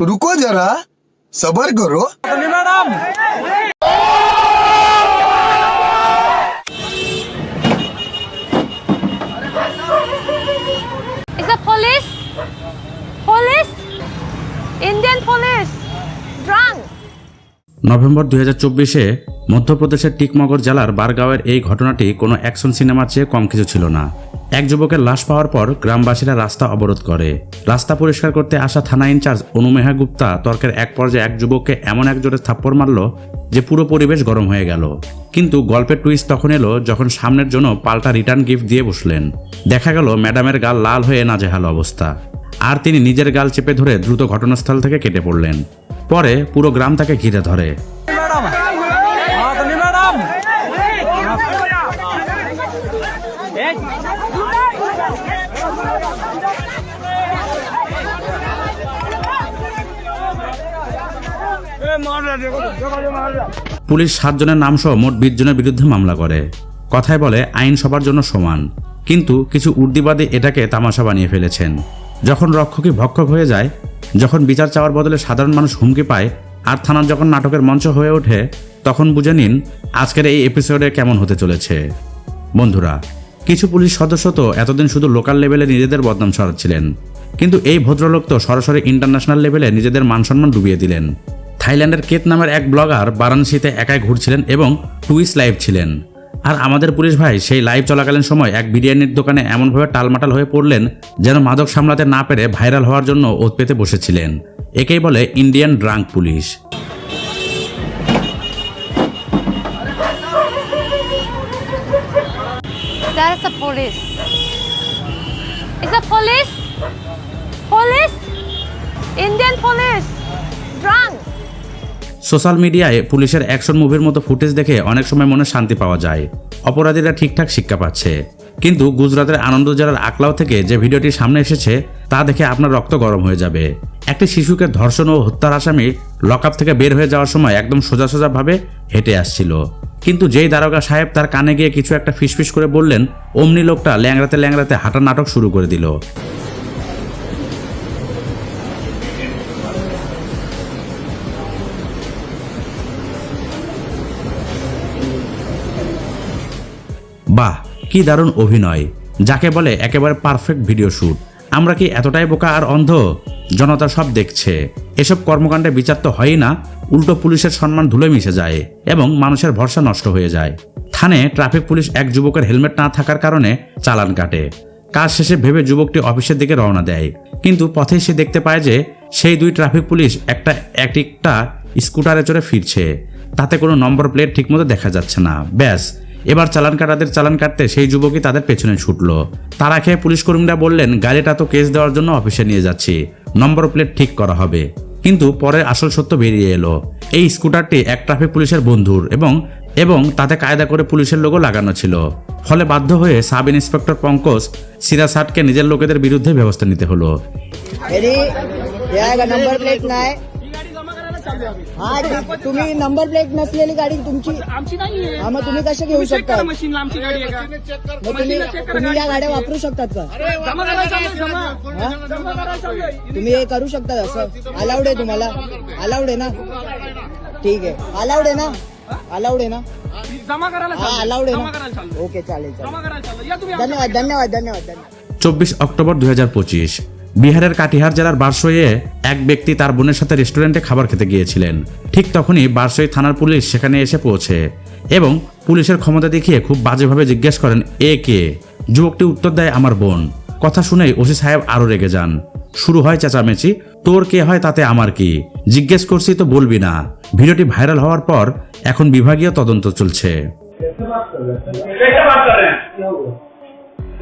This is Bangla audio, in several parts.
रुको जरा सबर करो Is the police? Police? Indian police? Drunk? November দুই হাজার চব্বিশে মধ্যপ্রদেশের টিকমগর জেলার বারগাঁওয়ের এই ঘটনাটি কোনো অ্যাকশন সিনেমার চেয়ে কম কিছু ছিল না। এক যুবকের লাশ পাওয়ার পর গ্রামবাসীরা রাস্তা অবরোধ করে। রাস্তা পরিষ্কার করতে আসা থানা ইনচার্জ অনুমেহা গুপ্তা তর্কের এক পর্যায়ে এক যুবককে এমন এক জোরে থাপ্পড় মারল যে পুরো পরিবেশ গরম হয়ে গেল। কিন্তু গল্পের টুইস্ট তখন এলো যখন সামনের জন্য পাল্টা রিটার্ন গিফট দিয়ে বসলেন। দেখা গেল ম্যাডামের গাল লাল হয়ে নাজেহাল অবস্থা। আর তিনি নিজের গাল চেপে ধরে দ্রুত ঘটনাস্থল থেকে কেটে পড়লেন। পরে পুরো গ্রাম তাকে ঘিরে ধরে। পুলিশ সাতজনের নামসহ মোট বিশ জনের বিরুদ্ধে মামলা করে। কথায় বলে, আইন সবার জন্য সমান। কিন্তু কিছু উর্দিবাদী এটাকে তামাশা বানিয়ে ফেলেছেন। যখন রক্ষকই ভক্ষক হয়ে যায়, যখন বিচার চাওয়ার বদলে সাধারণ মানুষ হুমকি পায়, আর থানার যখন নাটকের মঞ্চ হয়ে ওঠে, তখন বুঝে নিন আজকের এই এপিসোডে কেমন হতে চলেছে। বন্ধুরা, কিছু পুলিশ সদস্য তো এতদিন শুধু লোকাল লেভেলে নিজেদের বদনাম ছড়াচ্ছিলেন। কিন্তু এই ভদ্রলোক তো সরাসরি ইন্টারন্যাশনাল লেভেলে নিজেদের মানসম্মান ডুবিয়ে দিলেন। থাইল্যান্ডের কেত নামের এক ব্লগার বারাণসীতে একাই ঘুরছিলেন এবং টুইস লাইভ ছিলেন আর আমাদের পুলিশ ভাই সেই লাইভ চলাকালীন সময় এক বিরিয়ানির দোকানে এমনভাবে টালমাটাল হয়ে পড়লেন যেন মাদক সামলাতে না পেরে ভাইরাল হওয়ার জন্য ওত পেতে বসেছিলেন একেই বলে Indian drunk police police? Police? Indian police? Drunk? Social মিডিয়ায় পুলিশের অ্যাকশন মুভির মতো ফুটেজ দেখে অনেক সময় মনে শান্তি পাওয়া যায়। অপরাধীরা ঠিকঠাক শিক্ষা পাচ্ছে। কিন্তু গুজরাতের আনন্দ জেলার আকলাও থেকে যে ভিডিওটি সামনে এসেছে, তা দেখে আপনার রক্ত গরম হয়ে যাবে। একটি শিশুকে ধর্ষণ ও হত্যার আসামি লকআপ থেকে বের হয়ে যাওয়ার সময় একদম সোজা সোজাভাবে হেঁটে আসছিল। কিন্তু যেই দারোগা সাহেব তার কানে গিয়ে কিছু একটা ফিসফিস করে বললেন, অমনি লোকটা ল্যাংড়াতে ল্যাংড়াতে হাঁটা নাটক শুরু করে দিল। বাহ, কি দারুণ অভিনয়। যাকে বলে একেবারে পারফেক্ট ভিডিও শ্যুট আমরা কি এতটাই বোকা আর অন্ধ? জনতা সব দেখছে। এসব কর্মকাণ্ডে বিচার তো হয়ই না। উল্টো পুলিশের সম্মান ধুলে মিশে যায় এবং মানুষের ভরসা নষ্ট হয়ে যায়। থানে ট্রাফিক পুলিশ এক যুবকের হেলমেট না থাকার কারণে চালান কাটে। কাজ শেষে ভেবে যুবকটি অফিসের দিকে রওনা দেয়। কিন্তু পথে সে দেখতে পায় যে সেই দুই ট্রাফিক পুলিশ একটা এক একটা স্কুটারে চড়ে ফিরছে। তাতে কোনো নম্বর প্লেট ঠিকমতো দেখা যাচ্ছে না। ব্যাস এবার চালান কাটাদের চালান কাটতে সেই যুবকই তাদের পেছনে ছুটল। তারা খেয়ে পুলিশ কর্মীরা বললেন গাড়িটা তো কেস দেওয়ার জন্য অফিসে নিয়ে যাচ্ছি। নম্বর প্লেট ঠিক করা হবে। কিন্তু পরে আসল সত্য বেরিয়ে এলো। এই স্কুটারটি এক ট্রাফিক পুলিশের বন্ধুর এবং এবং তাতে কায়দা করে পুলিশের লোগো লাগানো ছিল। ফলে বাধ্য হয়ে সাব ইন্সপেক্টর পঙ্কজ সিরাসাটকে নিজের লোকেদের বিরুদ্ধে ব্যবস্থা নিতে হলো। हा ठीक. तुम्ही नंबर प्लेट नसलेली गाडी तुमची आमची नाहीये हा मग तुम्ही कसे घेऊ तुम्ही चेक शकता करा मग मशीनला आमची गाडी आहे का तुम्ही तुम्ही या गाड्या वापरू शकतात का जमा करायला चाललोय जमा हा? जमा करायला चाललोय तुम्ही हे करू शकता असं अलाउड आहे तुम्हाला अलाउड आहे ना ठीक आहे अलाउड आहे ना अलाउड आहे ना जमा करायला हा चाललोय. अलाउड आहे जमा करायला ना चाललोय ओके चालेल जमा चालेल करायला चाललोय या तुम्ही धन्यवाद धन्यवाद धन्यवाद धन्यवाद চব্বিশ অক্টোবর দুই বিহারের কাটিহার জেলার বারসইয়ে এক ব্যক্তি তার বোনের সাথে রেস্টুরেন্টে খাবার খেতে গিয়েছিলেন। ঠিক তখনই বারসই থানার পুলিশ সেখানে এসে পৌঁছে এবং পুলিশের ক্ষমতা দেখিয়ে খুব বাজেভাবে জিজ্ঞেস করেন, এ কে? যুবকটি উত্তর দেয়, আমার বোন। কথা শুনেই ওসি সাহেব আরও রেগে যান। শুরু হয় চেঁচামেচি, তোর কে হয় তাতে আমার কি? জিজ্ঞেস করছি তো বলবি না। ভিডিওটি ভাইরাল হওয়ার পর এখন বিভাগীয় তদন্ত চলছে।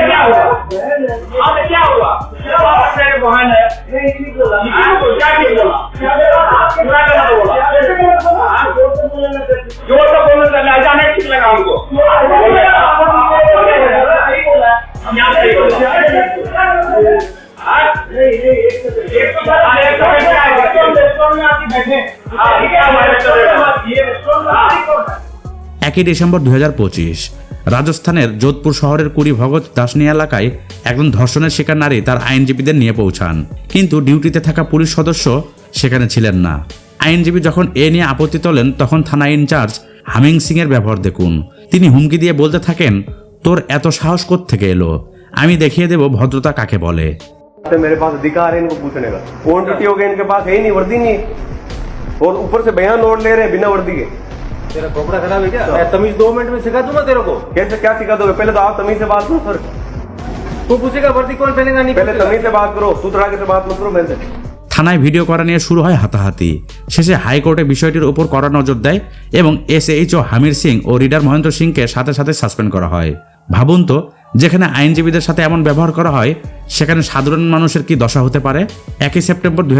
क्या हुआ क्या हुआ क्या बोला ज़ोर से बोलने लगा लहजा नहीं ठीक लगा हमको একই ডিসেম্বর দুই রাজস্থানের যোধপুর শহরের কুড়ি ভগৎ দাসনী এলাকায় একজন ধর্ষণের শিকার নারী তার আইনজীবীদের নিয়ে পৌঁছান কিন্তু ডিউটিতে থাকা পুলিশ সদস্য সেখানে ছিলেন না আইনজীবী যখন এ নিয়ে আপত্তি তোলেন তখন থানা ইনচার্জ হামিং সিং এর ব্যবহার দেখুন তিনি হুমকি দিয়ে বলতে থাকেন তোর এত সাহস থেকে এলো আমি দেখিয়ে দেব ভদ্রতা কাকে বলে से मेरे पास अधिकार है इनको पूछने का कौन ड्यूटी हो गया इनके पास है ही नहीं वर्दी नहीं है। और ऊपर से बयान नोट ले रहे हैं बिना वर्दी के तेरा कपड़ा खराब है क्या मैं तमीज दो मिनट में सिखा दूंगा तेरे को कैसे क्या सिखा दोगे पहले तो आप तमीज से बात करो सर तू पूछेगा वर्दी कौन पहनेगा नहीं पहले पहनेगा तमीज से बात करो तू तड़ाके से बात मत करो मेरे से থানায় ভিডিও করা নিয়ে শুরু হয় হাতাহাতি শেষে হাইকোর্টে বিষয়টির উপর কড়া নজর দেয় এবং এসএইচ ও হামির সিং ও রিডার মহেন্দ্র সিংকে সাথে সাথে সাসপেন্ড করা হয় ভাবুন তো যেখানে আইনজীবীদের সাথে এমন ব্যবহার করা হয় সেখানে সাধারণ মানুষের কি দশা হতে পারে একই সেপ্টেম্বর দুই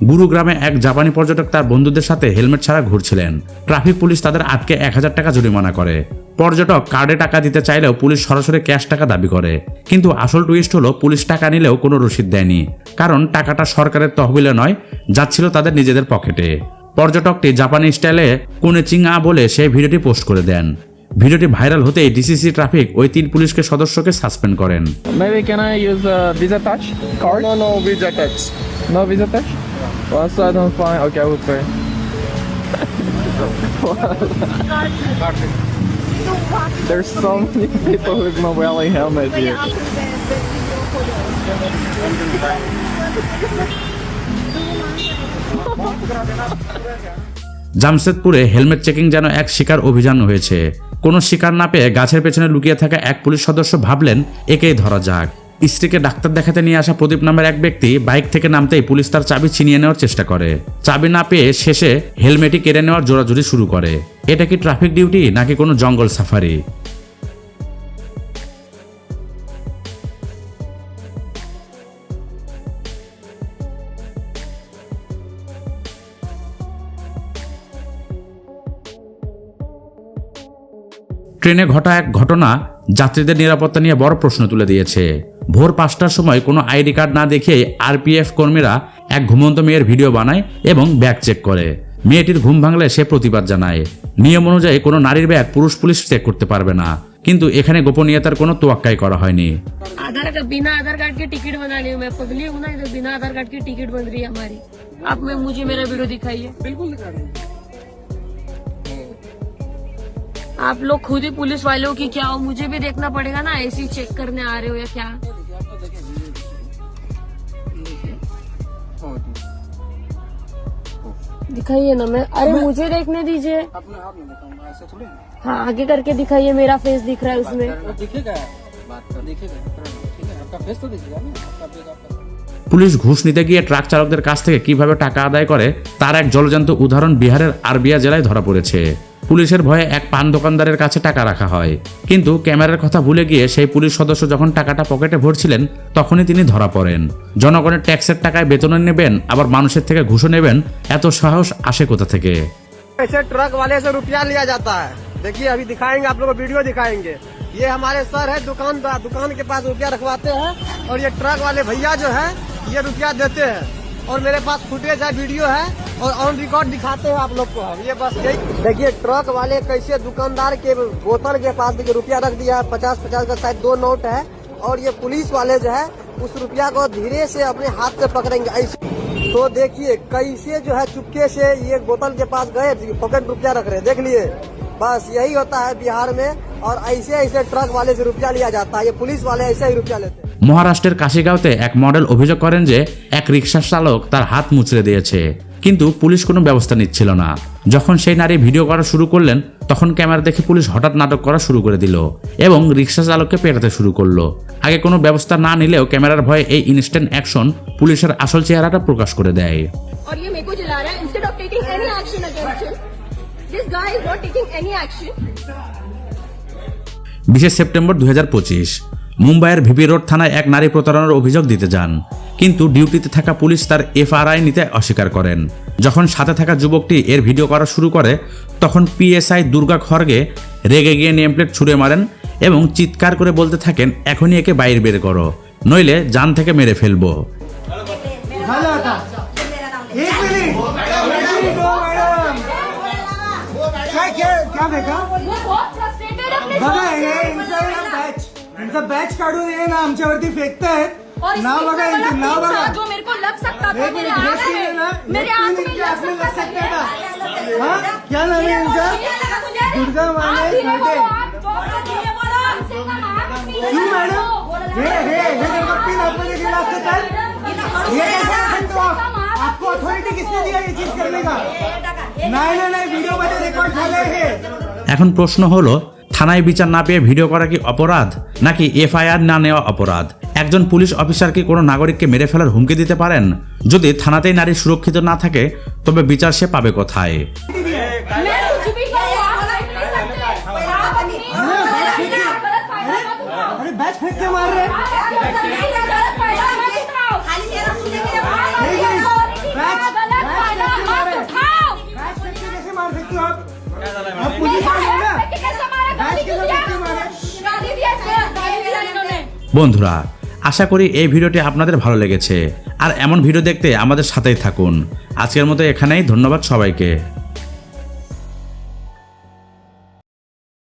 গুরুগ্রামে এক জাপানি পর্যটক তার বন্ধুদের সাথে হেলমেট ছাড়া ঘুরছিলেন। ট্রাফিক পুলিশ তাদের আটকে এক হাজার টাকা জরিমানা করে। পর্যটক কার্ডে টাকা দিতে চাইলেও পুলিশ সরাসরি ক্যাশ টাকা দাবি করে। কিন্তু আসল টুইস্ট হলো পুলিশ টাকা নিলেও কোনো রসিদ দেয়নি। কারণ টাকাটা সরকারের তহবিলে নয় যাচ্ছিল তাদের নিজেদের পকেটে। পর্যটকটি জাপানি স্টাইলে কোনে চিংয়া বলে সেই ভিডিওটি পোস্ট করে দেন। ভিডিওটি ভাইরাল হতেই ডিসিসি ট্রাফিক ওই তিন পুলিশকে সদস্যকে সাসপেন্ড করেন। Maybe can I use Visa Touch card? No, no, Visa Touch. No Visa Touch? Once I don't find, okay, I will. There's so many people with Mobile helmet here. জামশেদপুরে হেলমেট চেকিং যেন এক শিকার অভিযান হয়েছে কোনো শিকার না পেয়ে গাছের পেছনে লুকিয়ে থাকা এক পুলিশ সদস্য ভাবলেন একেই ধরা যাক স্ত্রীকে ডাক্তার দেখাতে নিয়ে আসা প্রদীপ নামের এক ব্যক্তি বাইক থেকে নামতেই পুলিশ তার চাবি ছিনিয়ে নেওয়ার চেষ্টা করে। চাবি না পেয়ে শেষে হেলমেটই কেড়ে নেওয়ার জোরাজুরি শুরু করে। এটা কি ট্রাফিক ডিউটি নাকি কোনো জঙ্গল সাফারি? ট্রেনে ঘটা এক ঘটনা যাত্রীদের নিরাপত্তা নিয়ে বড় প্রশ্ন তুলে দিয়েছে। ভোর পাঁচটার সময় কোনো আইডি কার্ড না দেখেই আরপিএফ কর্মীরা এক ঘুমন্ত মেয়ের ভিডিও বানায় এবং ব্যাগ চেক করে মেয়েটির ঘুম ভাঙলে সে প্রতিবাদ জানায় নিয়ম অনুযায়ী কোনো নারীর ব্যাগ পুরুষ পুলিশ চেক করতে পারবে না কিন্তু এখানে গোপনীয়তার কোনো তোয়াক্কাই করা হয়নি आधार का बिना आधार कार्ड के टिकट बना रही हूँ मैं पगली हूँ ना इधर बिना आधार कार्ड की टिकट बन रही है हमारी आप में मुझे मेरा वीडियो दिखाइए बिल्कुल दिखा रही आप लोग खुद ही पुलिस वालों की क्या हो मुझे भी देखना पड़ेगा ना ऐसे ही चेक करने आ रहे हो या क्या दिखाइए ना मैं अरे मुझे देखने दीजिए हाँ आगे करके दिखाइए मेरा फेस दिख रहा है उसमें পুলিশ ঘুষ নিতে গিয়ে ট্রাক চালকদের কাছ থেকে কিভাবে টাকা আদায় করে তার এক জলজান্ত উদাহরণ বিহারের আরবিয়া জেলায় ধরা পড়েছে পুলিশের ভয়ে এক পান দোকানদারের কাছে টাকা রাখা হয় কিন্তু ক্যামেরার কথা ভুলে গিয়ে সেই পুলিশ সদস্য যখন টাকাটা পকেটে ভরছিলেন তখনই তিনি ধরা পড়েন জনগণের ট্যাক্সের টাকায় বেতন নেবেন আবার মানুষের থেকে ঘুষও নেবেন এত সাহস আসে কোথা থেকে ऐसे ट्रक वाले से रुपया लिया जाता है देखिए अभी दिखाएंगे आप लोगों को वीडियो दिखाएंगे ये हमारे सर है दुकानदार दुकान के पास रुपया रखवाते हैं और ये ट्रक वाले भैया जो है ये रुपया देते हैं और मेरे पास फुटेज है वीडियो है, और ऑन रिकॉर्ड दिखाते हैं आप लोग को हम। ये बस यही। देखिए ट्रक वाले कैसे दुकानदार के बोतल के पास देखिए, रुपया रख दिया है पचास पचास का शायद दो नोट है, और ये पुलिस वाले जो है, उस रुपया को धीरे से अपने हाथ से पकड़ेंगे। ऐसे तो देखिए, कैसे जो है, चुपके से ये बोतल के पास गए पॉकेट रुपया रख रहे देख लिए। बस यही होता है बिहार में, और ऐसे ऐसे ट्रक वाले से रुपया लिया जाता है। ये पुलिस वाले ऐसे ही रुपया लेते हैं। মহারাষ্ট্রের কাশিগাঁওতে এক মডেল অভিযোগ করেন যে এক রিক্সার চালক তার হাত মুচড়ে দিয়েছে। কিন্তু পুলিশ কোনো ব্যবস্থা নিচ্ছিল না। যখন সেই নারী ভিডিও করা শুরু করলেন তখন ক্যামেরা দেখে পুলিশ হঠাৎ নাটক করা শুরু করে দিল এবং রিক্সা চালককে পেটাতে শুরু করল। আগে কোনো ব্যবস্থা না নিলেও ক্যামেরার ভয়ে এই ইনস্ট্যান্ট অ্যাকশন পুলিশের আসল চেহারাটা প্রকাশ করে দেয়। বিশে সেপ্টেম্বর দু হাজার পঁচিশ। মুম্বাইয়ের ভিপি রোড থানায় এক নারী প্রতারণার অভিযোগ দিতে যান কিন্তু ডিউটিতে থাকা পুলিশ তার এফআরআই নিতে অস্বীকার করেন যখন সাথে থাকা যুবকটি এর ভিডিও করা শুরু করে তখন পিএসআই দুর্গা খড়গে রেগে গিয়ে নেমপ্লেট ছুঁড়ে মারেন এবং চিৎকার করে বলতে থাকেন এখনই একে বাইরে বের করো নইলে যান থেকে মেরে ফেলবো एक मिनट एक मिनट ओ मैडम क्या क्या क्या देखा बघा हे यांचं ना बॅच यांचा बॅच काढून हे ना आमच्यावरती फेकतायत नाव बघा यांचं नाव बघा जो मेरे को लग सकता था एक मेरे मिनट आंख एक में मिनट ना मेरे आंख में लग आपने लग सकता सकता था था हाँ क्या नाम है इनका दुर्गा माने खड़े क्यों मैडम हे हे हे जर का पिन आतमध्ये गेला असतं तर ये कैसे रख सकते हो आप आपको अथॉरिटी किसने दिया ये चीज करने का नाही नाही नाही व्हिडिओ मध्ये रेकॉर्ड झालंय हे এখন প্রশ্ন হলো থানায় বিচার না পেয়ে ভিডিও করা কি অপরাধ? নাকি এফআইআর না নেওয়া অপরাধ? একজন পুলিশ অফিসার কি কোনো নাগরিককে মেরে ফেলার হুমকি দিতে পারেন? যদি থানাতেই নারী সুরক্ষিত না থাকে, তবে বিচার সে পাবে কোথায়? বন্ধুরা, আশা করি এই ভিডিওটি আপনাদের ভালো লেগেছে। আর এমন ভিডিও দেখতে আমাদের সাথেই থাকুন। আজকের মতো এখানেই, ধন্যবাদ সবাইকে।